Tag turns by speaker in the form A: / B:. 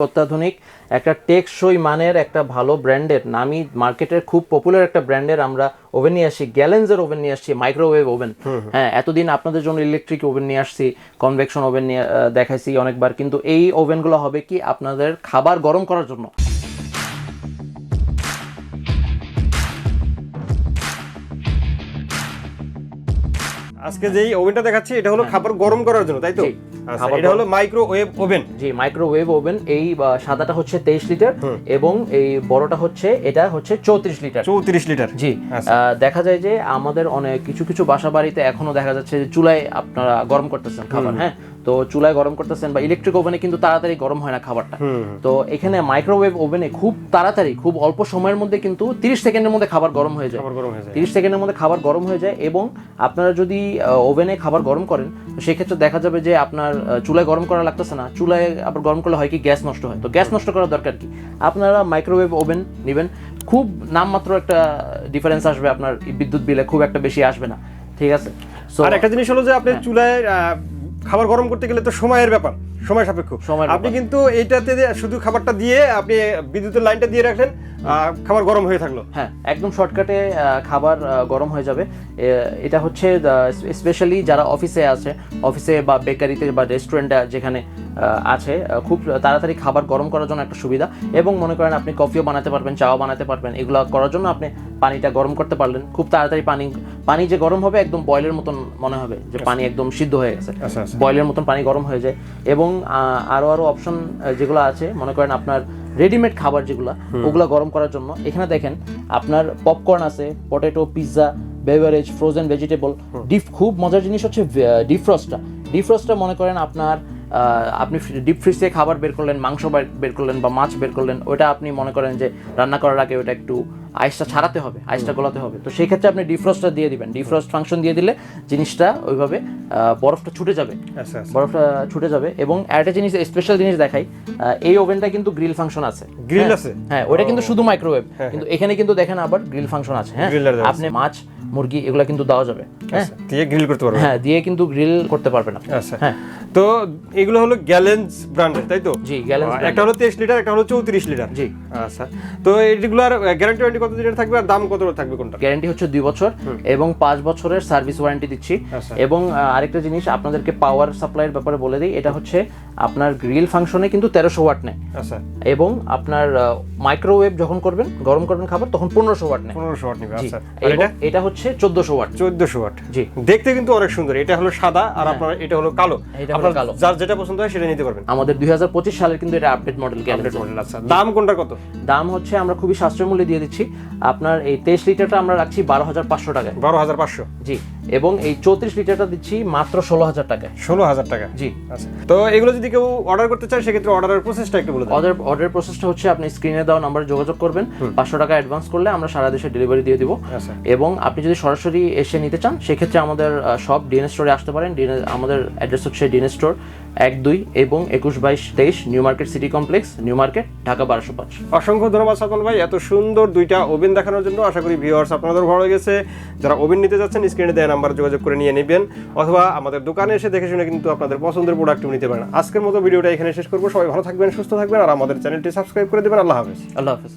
A: অত্যাধুনিক একটা টেকসই মানের একটা ভালো ব্র্যান্ডের নামি মার্কেটের খুব পপুলার একটা ব্র্যান্ডের আমরা ওভেন নিয়ে আসছি গ্যালেন্সের ওভেন নিয়ে আসছি মাইক্রোওয়েভ ওভেন হ্যাঁ এতদিন আপনাদের জন্য ইলেকট্রিক ওভেন নিয়ে আসছি কনভেকশন ওভেন নিয়ে দেখাইছি অনেকবার কিন্তু এই ওভেনগুলো হবে কি আপনাদের খাবার গরম করার জন্য।
B: আজকে যেই ওভেনটা দেখাচ্ছি এটা হলো খাবার গরম করার জন্য তাই তো? এটা হলো microwave oven
A: ji microwave oven এই সাদাটা হচ্ছে তেইশ লিটার এবং এই বড়টা হচ্ছে এটা হচ্ছে চৌত্রিশ লিটার।
B: চৌত্রিশ লিটার।
A: জি
B: আচ্ছা।
A: আহ, দেখা যায় যে আমাদের অনেক কিছু কিছু বাসা বাড়িতে এখনও দেখা যাচ্ছে যে চুলায় আপনারা গরম করতেছেন খাবার হ্যাঁ? তো চুলায় গরম করতেছেন বা ইলেকট্রিক ওভেনে কিন্তু তাড়াতাড়ি গরম হয় না খাবারটা। তো এখানে মাইক্রোওয়েভ ওভেনে খুব তাড়াতাড়ি খুব অল্প সময়ের মধ্যে কিন্তু তিরিশ সেকেন্ডের মধ্যে খাবার গরম হয়ে যায়।
B: হয়ে
A: তিরিশ সেকেন্ডের মধ্যে খাবার গরম হয়ে যায় এবং আপনারা যদি ওভেনে খাবার গরম করেন সেক্ষেত্রে দেখা যাবে যে আপনার চুলায় গরম করা লাগতেছে না। চুলায় আবার গরম করলে হয় কি গ্যাস নষ্ট হয়। তো গ্যাস নষ্ট করার দরকার কি? আপনারা মাইক্রোওয়েভ ওভেন নেবেন খুব নামমাত্র একটা ডিফারেন্স আসবে আপনার বিদ্যুৎ বিলে খুব একটা বেশি আসবে না। ঠিক আছে?
B: আর একটা জিনিস হলো যে আপনি চুলায় আহ, খাবার গরম করতে গেলে তো সময়ের ব্যাপার সময় সাপেক্ষ।
A: সময়
B: আপনি কিন্তু এইটাতে শুধু খাবারটা দিয়ে আপনি বিদ্যুতের লাইনটা দিয়ে রাখলেন আহ, খাবার গরম হয়ে থাকল।
A: হ্যাঁ একদম শর্টকাটে খাবার গরম হয়ে যাবে। এটা হচ্ছে স্পেশালি যারা অফিসে আছে অফিসে বা বেকারিতে বা রেস্টুরেন্টে যেখানে আছে। খুব তাড়াতাড়ি খাবার গরম করার জন্য একটা সুবিধা। এবং মনে করেন আপনি কফিও বানাতে পারবেন চাও বানাতে পারবেন। এগুলো করার জন্য আপনি পানিটা গরম করতে পারলেন। খুব তাড়াতাড়ি পানি পানি যে গরম হবে একদম বয়লের মতন মনে হবে যে পানি একদম সিদ্ধ হয়ে গেছে।
B: আচ্ছা, আচ্ছা।
A: বয়লের মতন পানি গরম হয়ে যায়। এবং আহ, আরও আরও অপশন যেগুলো আছে মনে করেন আপনার রেডিমেড খাবার যেগুলো ওগুলো গরম করার জন্য। এখানে দেখেন আপনার পপকর্ন আছে potato pizza beverage frozen vegetable dip খুব মজার জিনিস হচ্ছে ডিফ্রস্টটা ডিফ্রস্টটা মনে করেন আপনার আপনি ডিপ ফ্রিজ থেকে খাবার বের করলেন মাংস বের- করলেন বা মাছ বের করলেন ওটা আপনি মনে করেন যে রান্না করার আগে ওটা একটু আইসটা ছাড়াতে হবে আইসটা গলাতে হবে। তো সেই ক্ষেত্রে আপনি ডিফ্রস্টটা দিয়ে দিবেন। ডিফ্রস্ট ফাংশন দিয়ে দিলে জিনিসটা ওইভাবে বরফটা ছুটে যাবে।
B: আচ্ছা আচ্ছা।
A: বরফটা ছুটে যাবে এবং একটা জিনিস স্পেশাল জিনিস দেখাই এই ওভেনটা কিন্তু গ্রিল ফাংশন আছে।
B: Grill
A: হ্যাঁ,
B: আছে?
A: হ্যাঁ ওটা কিন্তু শুধু মাইক্রোওয়েভ কিন্তু এখানে কিন্তু দেখেন আবার গ্রিল ফাংশন আছে হ্যাঁ। আপনি মাছ মুরগি এগুলো কিন্তু দেওয়া যাবে হ্যাঁ?
B: আচ্ছা, দিয়ে গ্রিল করতে পারবেন?
A: হ্যাঁ দিয়ে কিন্তু গ্রিল করতে পারবেন আপনি। হ্যাঁ।
B: তো এগুলো হলো গ্যালেন্স ব্র্যান্ডের তাই তো?
A: জি,
B: আহ, একটা হলো তেইশ লিটার একটা হলো চৌত্রিশ লিটার।
A: জি।
B: আচ্ছা। তো এইগুলোর গ্যারান্টি ওয়ারেন্টি কত দিনের থাকবে আর দাম কত থাকবে কোনটা?
A: গ্যারান্টি হচ্ছে দুই বছর এবং পাঁচ বছরের সার্ভিস ওয়ারেন্টি দিচ্ছি।
B: আচ্ছা।
A: এবং আরেকটা জিনিস আপনাদেরকে পাওয়ার সাপ্লাইয়ের ব্যাপারে বলে দিই এটা হচ্ছে আপনার গ্রিল ফাংশনে কিন্তু তেরোশো ওয়াট নেয়।
B: আচ্ছা।
A: এবং আপনার মাইক্রোওয়েভ যখন করবেন গরম করবেন খাবার তখন পনেরোশো ওয়াট নেয়।
B: পনেরোশো ওয়াট নেবে আচ্ছা। আর এটা?
A: এটা হচ্ছে চোদ্দশো ওয়াট
B: চোদ্দশো ওয়াট
A: জি।
B: দেখতে কিন্তু অনেক সুন্দর এটা হলো সাদা আর আপনার এটা হলো কালো। আপনার
A: কালো।
B: যার যেটা পছন্দ হয় সেটা নিতে পারবেন।
A: আমাদের দুই হাজার পঁচিশ সালের কিন্তু এটা আপডেট মডেল
B: আপডেট মডেল আচ্ছা। দাম কোনটা কত?
A: দাম হচ্ছে আমরা খুবই সাশ্রয় মূল্যে দিয়ে দিচ্ছি। আপনার এই তেইশ লিটারটা আমরা রাখছি বারো হাজার পাঁচশো টাকায়।
B: বারো হাজার পাঁচশো।
A: জি। এবং এই চৌত্রিশ লিটারটা দিচ্ছি মাত্র ষোলো হাজার টাকায়।
B: ষোলো হাজার টাকা।
A: জি।
B: আচ্ছা। তো এগুলো যদি কেউ অর্ডার করতে চায় সেক্ষেত্রে অর্ডারের প্রসেসটা একটু বলে
A: অর্ডার অর্ডার প্রসেসটা হচ্ছে আপনি স্ক্রিনে দেওয়া নাম্বারে যোগাযোগ করবেন। পাঁচশো টাকা অ্যাডভান্স করলে আমরা সারা দেশে ডেলিভারি দিয়ে দিব।
B: আচ্ছা।
A: এবং আপনি যদি সরাসরি এসে নিতে চান সেক্ষেত্রে আমাদের সব ডিএনএস স্টোরে আসতে পারেন। DNS আমাদের অ্যাড্রেস হচ্ছে ডিএনএস স্টোর এক দুই এবং একুশ বাইশ তেইশ new market city complex new market Dhaka বারোশো পাঁচ।
B: অসংখ্য ধন্যবাদ সাতন ভাই এত সুন্দর দুইটা ওভেন দেখানোর জন্য। আশা করি ভিউয়ার্স আপনাদের ভালো লেগেছে। যারা ওভেন নিতে যাচ্ছেন স্ক্রিনে দেওয়া নাম্বার যোগাযোগ করে নিয়ে নেবেন অথবা আমাদের দোকানে এসে দেখে শুনে কিন্তু আপনাদের পছন্দের প্রোডাক্ট নিতে পারেন। আজকের মতো ভিডিওটা এখানে শেষ করব। সবাই ভালো থাকবেন, সুস্থ থাকবেন, আর আমাদের চ্যানেলটি সাবস্ক্রাইব করে দেবেন। আল্লাহ হাফেজ।
A: আল্লাহ হাফেজ।